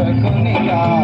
帅哥内搭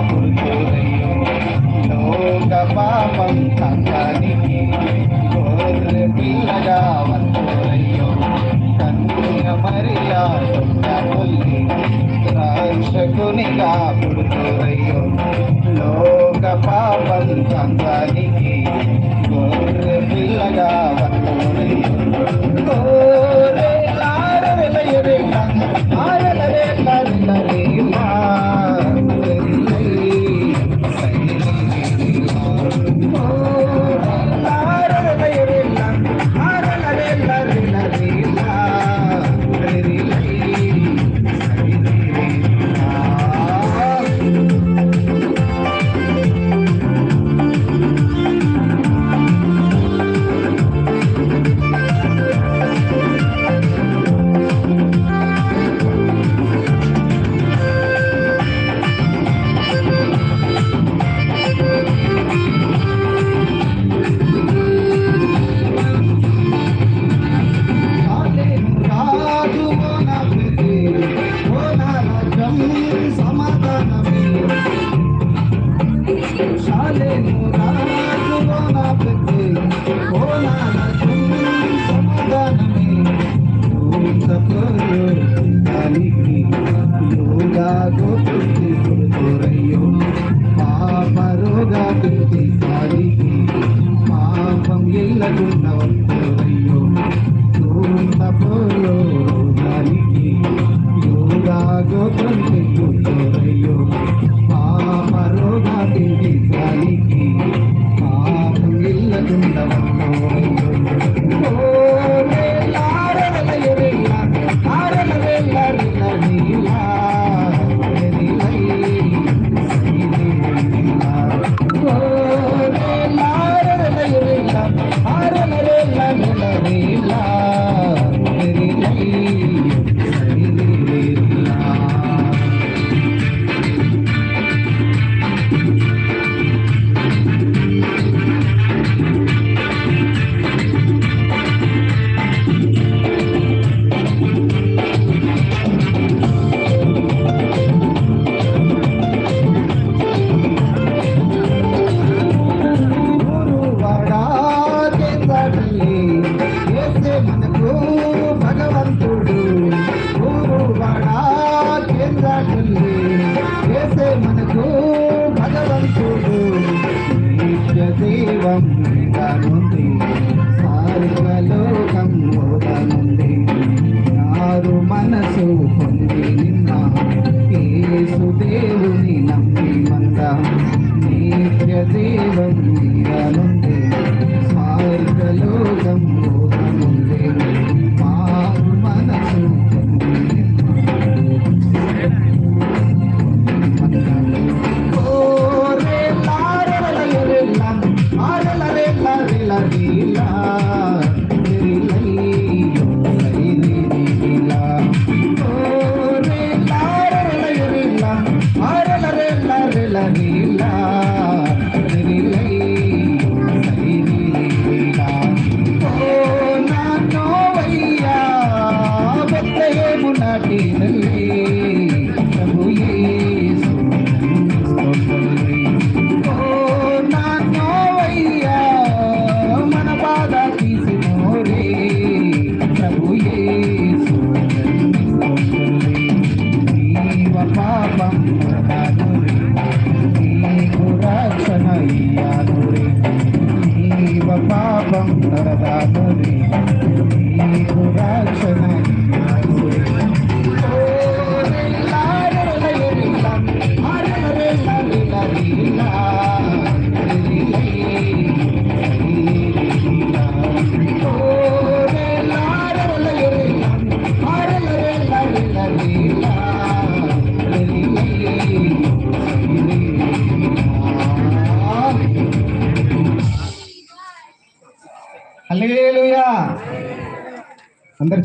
lagi la.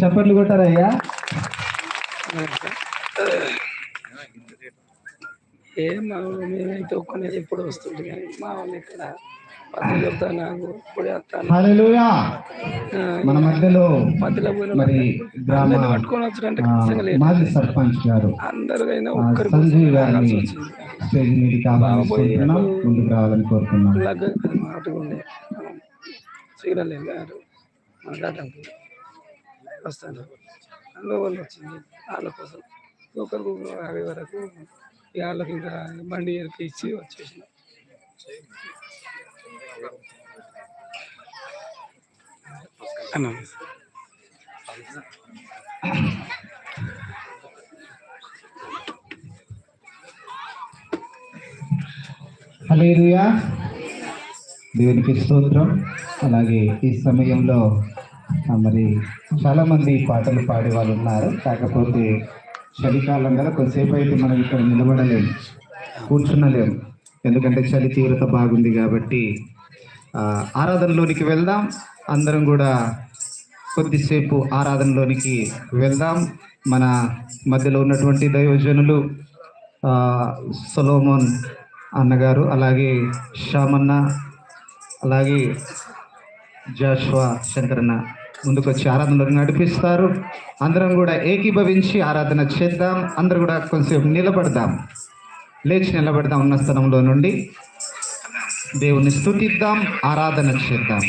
చప్పట్లు కొట్టారయ్యా. ఏ మా మేమైతే ఒక్కనే ఎప్పుడు వస్తుంది కానీ మా వాళ్ళు ఇక్కడ మన మధ్యలో మరి పట్టుకొని మాజీ సర్పంచ్ గారు. అందరికైనా సంజీవ్ గారిని స్టేజ్ ముందుకు రావాలని కోరుతున్నాం. శ్రీరాలేదు వస్తాను. అందులో వాళ్ళు వచ్చింది. వాళ్ళ కోసం ఒకరికి అవి వరకు వాళ్ళకి ఇంకా బండి ఎరికి ఇచ్చి వచ్చేసిన. దేవునికి స్తోత్రం. అలాగే ఈ సమయంలో మరి చాలా మంది పాటలు పాడే వాళ్ళు ఉన్నారు. కాకపోతే చలికాలం కదా కొద్దిసేపు అయితే మనం ఇక్కడ నిలబడలేము కూర్చున్నలేము ఎందుకంటే చలి తీవ్రత బాగుంది కాబట్టి ఆరాధనలోనికి వెళ్దాం. అందరం కూడా కొద్దిసేపు ఆరాధనలోనికి వెళ్దాం. మన మధ్యలో ఉన్నటువంటి దైవజనులు సొలోమోన్ అన్నగారు అలాగే శ్యామన్న అలాగే జాష్వా శంకరన్న ముందుకు వచ్చి ఆరాధనలో నడిపిస్తారు. అందరం కూడా ఏకీభవించి ఆరాధన చేద్దాం. అందరూ కూడా కొంచెంసేపు నిలబడదాం. లేచి నిలబడదాం ఉన్న స్థలంలో నుండి దేవుని స్తుతిద్దాం ఆరాధన చేద్దాం.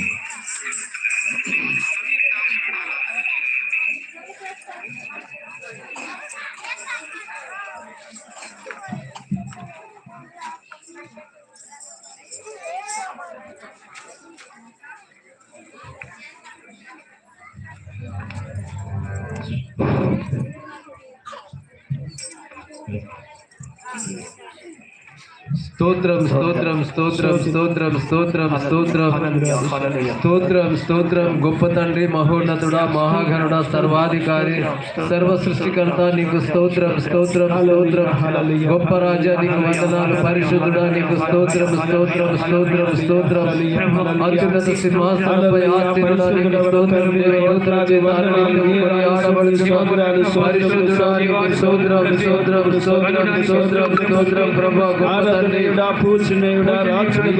స్తోత్రం స్తోత్రం స్తోత్రం స్తోత్రం స్తోత్రం స్తోత్రం. స్తోత్రం గొప్ప తండ్రి మహోన్నతుడా మహాగణుడా సర్వాధికారి సర్వ సృష్టికర్త నీకు స్తోత్రం స్తోత్రం స్తోత్రం. గొప్ప రాజా నీకు వందనాలు. పరిశుద్ధుడా నీకు స్తోత్రం స్తోత్రం స్తోత్రం స్తోత్రం. అత్యున్నత సింహాసనంపై ఆశీనుడా నీకు స్తోత్రం స్తోత్రం చేత అన్నిటిని ఆడబడుచున్నాను పరిశుద్ధుడా నీకు స్తోత్రం స్తోత్రం స్తోత్రం స్తోత్రం స్తోత్రం ప్రభా గొప్ప తండ్రి. పూర్చునేయుడా موسیقی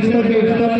موسیقی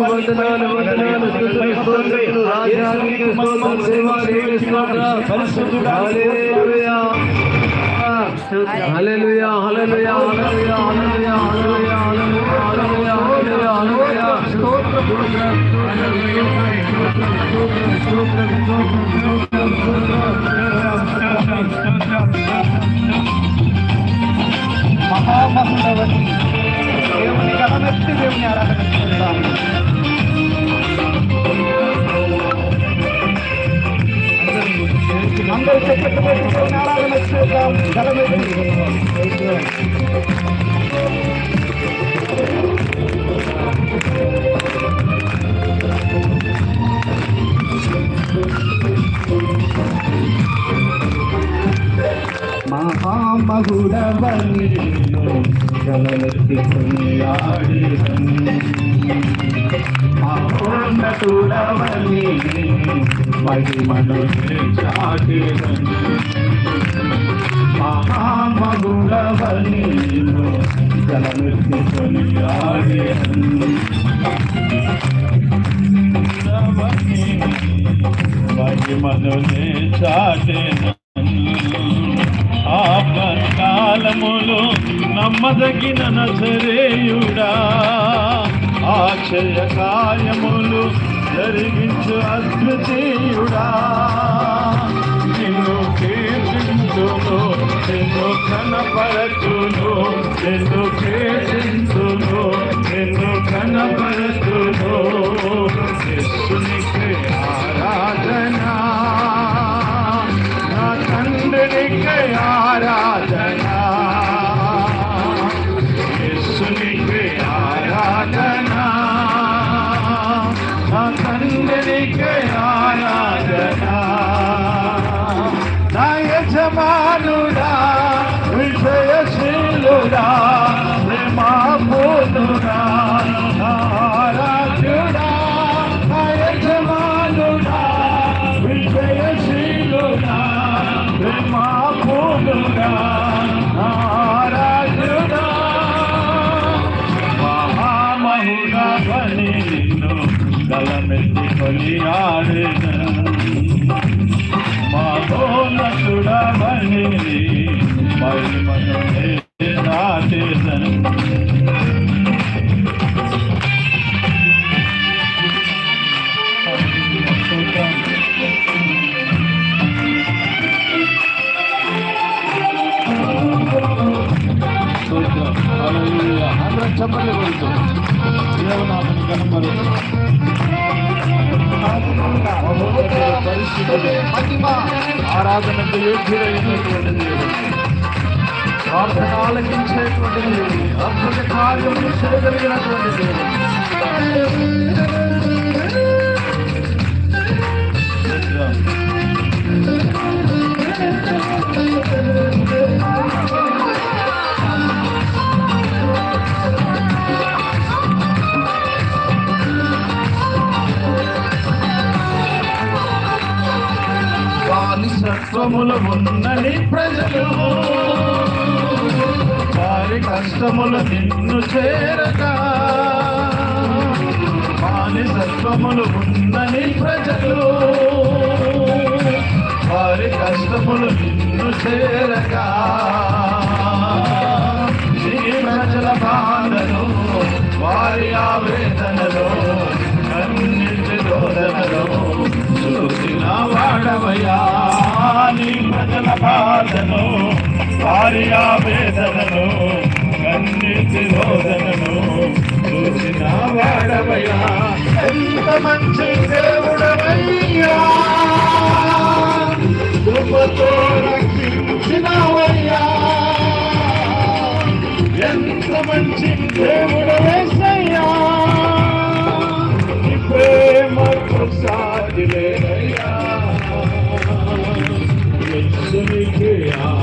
మార్గల గురించుడిగా ఈ లోకానికి అవతరించిన వాడా నీకు స్తోత్రములు ప్రభా హల్లెలూయా హల్లెలూయా హల్లెలూయా హల్లెలూయా హల్లెలూయా హల్లెలూయా హల్లెలూయా హల్లెలూయా మహామహుడవని దేవుని గణమెత్తి దేవుని ఆరాధన చేద్దాం అందరూ చెప్పట్టు పెట్టుకో నారాయణ చేద్దాం మహామహుడవని గలవెత్తికున్నాడి మహిమను మహామగుడవని గలవెత్తి కొనియాడేదను మహిమను చాటెను ఆపత్కాలములు నమ్మదగిన నజరేయుడా. ఆశ్చర్య కార్యములు జరిగించు అద్వితీయుడా. నిన్ను కీర్తించును నిన్ను కనపరచును నిన్ను కీర్తించును నిన్ను కనపరచును శిష్యునికి ఆరాధన నా తండ్రికి ఆరాధన. తండ్రికి ఆరాధన. నా యజమానుడా విజయశీలుడా. కష్టములు నిన్ను చేరక. వారి సత్వములు ఉందని ప్రజలు. వారి కష్టములు నిన్ను చేరక. నీ ప్రజల బాధలు వారి ఆవేదనలు కన్నిటి రోదనలు చూసిన వాడవయా నీ ప్రజల బాధను వారి ఆవేదనలో కన్నిటి రోదనను చూసిన వాడవయ్యా. ఎంత మంచి దేవుడవయ్యా. కృపతో రక్షించినవయ్యా ఎంత మంచి దేవుడవేసయ్యా. ప్రేమ ప్రసాదిలేనయ్యా ప్రేమకు ఆ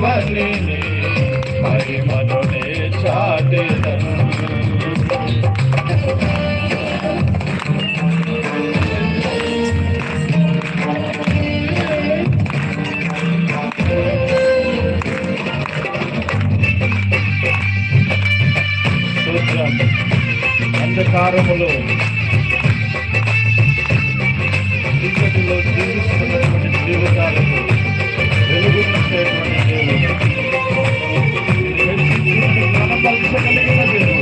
మహోన్నతుడవని మహిమను నే చాటెదను స్తోత్రం. అంధకారములో చీకటిలో జీవిస్తున్నటువంటి Gracias.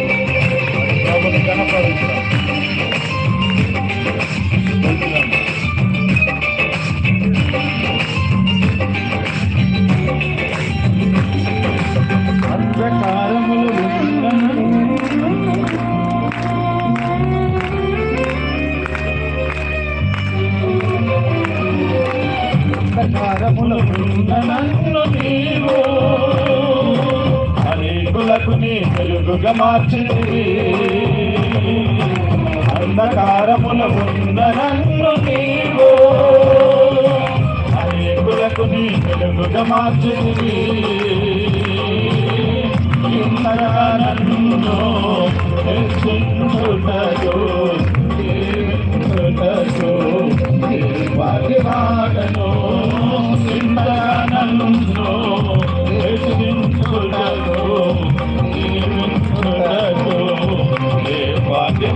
వెలుగుగా మార్చింది అంధకారముల ఉన్న నన్ను నీవు. అనేకులకు నీ వెలుగుగా మార్చింది ఇంతగా నన్ను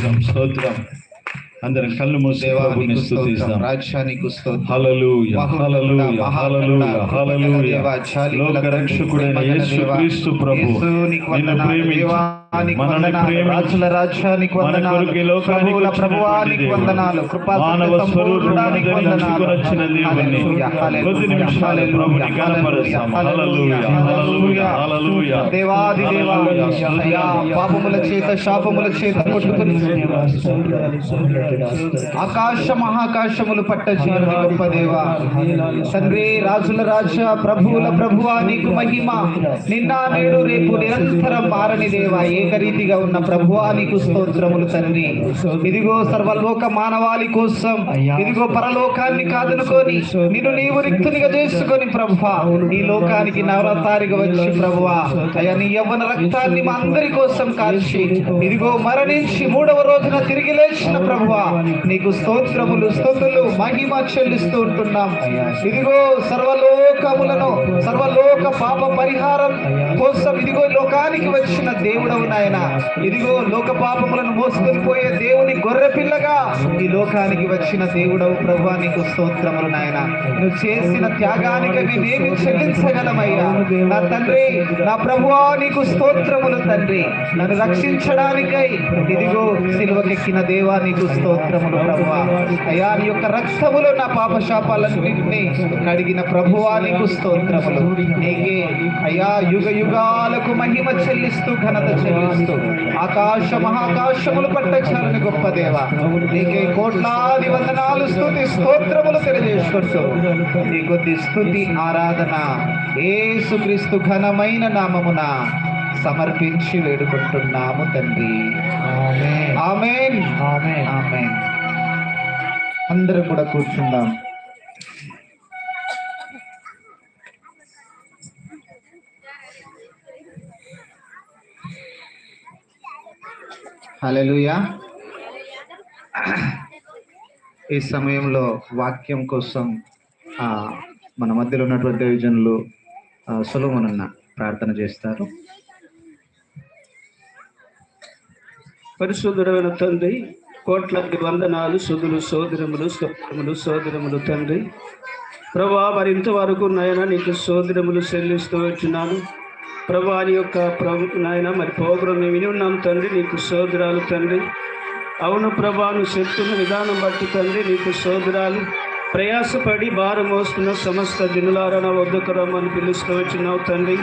స్తోత్రం స్తోత్రం. అందరం కళ్ళు మూసి ప్రభుని స్తుతిస్తాం రాజ్యానికి స్తోత్రం. హల్లెలూయా హల్లెలూయా హల్లెలూయా హల్లెలూయా. లోక రక్షకుడైన యేసు క్రీస్తు ప్రభు నిన్ను ప్రేమించి రాజుల రాజ్యానికి మన వందనాలు ప్రభువుల ప్రభువానికి. వందనాలు కృపా మానవ సత్య స్వరూపాన్ని సంపూర్ణానికి ధరించుకొని వచ్చిన దేవుని హల్లెలూయా, హల్లెలూయా, కొద్ది నిమిషాలు ప్రభుని హల్లెలూయా, కనపరుస్తాం హల్లెలూయా హల్లెలూయా హల్లెలూయా. దేవాది దేవా హల్లెలూయా, అయ్యా, పాపముల చేత శాపముల చేత కొట్టుకుని ఆకాశ మహాకాశములు పట్ట జీవన గొప్ప దేవా. తండ్రి రాజుల రాజ ప్రభువుల ప్రభువా నీకు మహిమ. నిన్న నేడు రేపు నిరంతరం మారని దేవా. ఏకరీతిగా ఉన్న ప్రభువా నీకు స్తోత్రములు తండ్రి ఇదిగో సర్వలోక మానవాళి కోసం ఇదిగో పరలోకాన్ని కాదనుకొని నిన్ను నీవు రిక్తునిగా చేసుకొని ప్రభువా ఈ లోకానికి నవరతారిగా వచ్చి ప్రభువా అయ్యా నీ యవ్వన రక్తాన్ని మా అందరి కోసం కాల్చి ఇదిగో మరణించి మూడవ రోజున తిరిగి లేచిన ప్రభువా నీకు స్తోత్రములు స్తుతులు మహిమ చెల్లిస్తూ ఉంటున్నాం. ఇదిగో సర్వలోకములను సర్వలోక పాప పరిహారం కోసం ఇదిగో లోకానికి వచ్చిన దేవుడవు నాయన. ఇదిగో లోక పాపములను మోసుకొని పోయే దేవుని గొర్రె పిల్లగా ఈ లోకానికి వచ్చిన దేవుడవు ప్రభువా నీకు స్తోత్రములు నాయన. నువ్వు చేసిన త్యాగానికి మేమేమి చెల్లించగలమయ్యా నా తండ్రి నా ప్రభువా నీకు స్తోత్రములు తండ్రి. నన్ను రక్షించడానికై ఇదిగో సిలువకెక్కిన దేవా నీకు స్తోత్రములు ప్రభువా. అయ్యా నీ యొక్క రక్తములో నా పాపశాపాలన్నింటినీ కడిగిన ప్రభువా నీకు స్తోత్రములు. నీకే అయ్యా యుగ యుగాలకు మహిమ చెల్లిస్తూ ఘనత చెల్లిస్తూ ఆకాశ మహాకాశములు పట్టచాలని గొప్ప దేవ. నీకే కోట్లాది వందనాలు స్తుతి స్తోత్రములు తెలియజేసుకుంటూ నీ కొద్ది స్తుతి ఆరాధన ఏసుక్రీస్తు ఘనమైన నామమున సమర్పించి వేడుకుంటున్నాము తండ్రి. ఆమేన్. ఆమేన్. అందరూ కూడా కూర్చుందాం. హల్లెలూయా. ఈ సమయంలో వాక్యం కోసం మన మధ్యలో ఉన్నటువంటి విజనులు సులభమనన్న ప్రార్థన చేస్తారు. పరిశుద్ధుడైన తండ్రి కోట్లాది వందనాలు సుధులు సోదరములు స్తోత్రములు సోదరములు తండ్రి. ప్రభా మరి ఇంతవరకు నాయన నీకు సోదరములు చెల్లిస్తూ వచ్చినాను. ప్రభాని యొక్క ప్రభు నాయన మరి ప్రోగ్రాం విని ఉన్నాం తండ్రి నీకు సోదరాలు తండ్రి. అవును ప్రభాను శక్తున్న విధానం బట్టి తండ్రి నీకు సోదరాలు. ప్రయాసపడి భారం మోస్తున్న సమస్త దినులారణ వద్దకు రమ్మని పిలుస్తూ వచ్చినావు తండ్రి.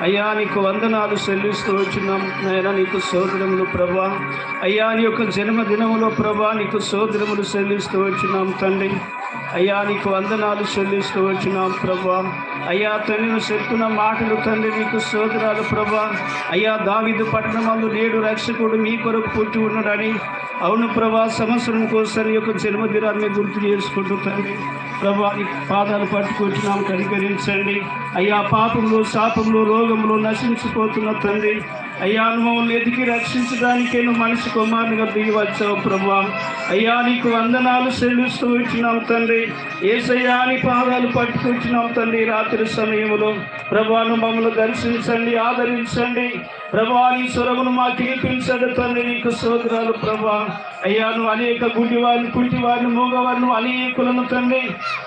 అయ్యా నీకు వందనాలు చెల్లిస్తూ వచ్చినాం. నాయన నీకు సోదరములు ప్రభా. అయ్యా నీ యొక్క జన్మదినములో ప్రభా నీకు సోదరములు చెల్లిస్తూ వచ్చినాం తండ్రి. అయ్యా నీకు వందనాలు చెల్లిస్తూ వచ్చినాం ప్రభా. అయ్యా తండ్రిని చెప్తున్న మాటలు తండ్రి నీకు సోదరాలు ప్రభా. అయ్యా దావిదు పట్టణమందు నేడు రక్షకుడు మీ కొరకు పుట్టి ఉన్నాడని. అవును ప్రభా సంవత్సరం కోసం నీ యొక్క జన్మదినాన్ని గుర్తు చేసుకుంటూ తండ్రి. ప్రభు పాదాలు పట్టుకొచ్చినాం కనికరించండి. అయ్యా పాపంలో శాపంలో రోగంలో నశించిపోతున్న తండ్రి. అయ్యా నువ్వు ఎదిగి రక్షించడానికే నువ్వు మనిషి కుమారునిగా దిగి వచ్చావు ప్రభా అయ్యా నీకు వందనాలు సెలుస్తూ ఇచ్చినావు తండ్రి. ఏసయ్యా నీ పాదాలు పట్టుకొచ్చినావు తండ్రి రాత్రి సమయంలో. ప్రభాను మమ్మల్ని దర్శించండి ఆదరించండి. ప్రభా నీ స్వరమును మా వినిపించండి తండ్రి నీకు సోదరాలు ప్రభా అయ్యా నువ్వు అనేక గుడ్డివారిని కుంటివారిని మూగవారిని అనేకులను తండ్రి.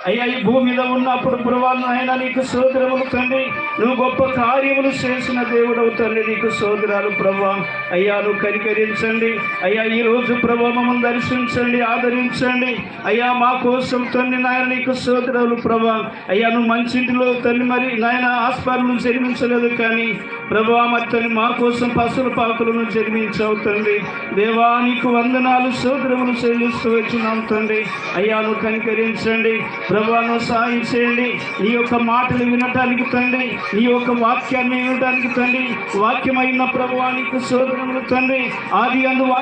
అయ్యా ఈ భూమి మీద ఉన్నప్పుడు ప్రభాను అయినా నీకు సోదరములు తండ్రి. నువ్వు గొప్ప కార్యములు చేసిన దేవుడవు తండ్రి నీకు సోదరాలు ప్రభా అయ్యాను కనికరించండి. అయ్యా ఈ రోజు ప్రభా మమ్మల్ని దర్శించండి ఆదరించండి. అయ్యా మా కోసం తండ్రి నాయన నీకు సోదరాలు ప్రభా. అయ్యా నువ్వు మంచింటిలో తల్లి మరి నాయన ఆస్పత్రులను జన్మించలేదు కానీ ప్రభా మరి తల్లి మా కోసం పసుల పాకులను జన్మించావు తండ్రి. దేవా నీకు వందనాలు సోదరములు చెల్లిస్తూ వచ్చినాం తండ్రి. అయ్యా నువ్వు కనికరించండి. ప్రభాను నువ్వు సాయం చేయండి. నీ యొక్క మాటలు వినటానికి తండ్రి నీ యొక్క వాక్యాన్ని వినటానికి తండ్రి వాక్యమైన ప్రభువానికి శోధనములు తండ్రి. ఆది అందు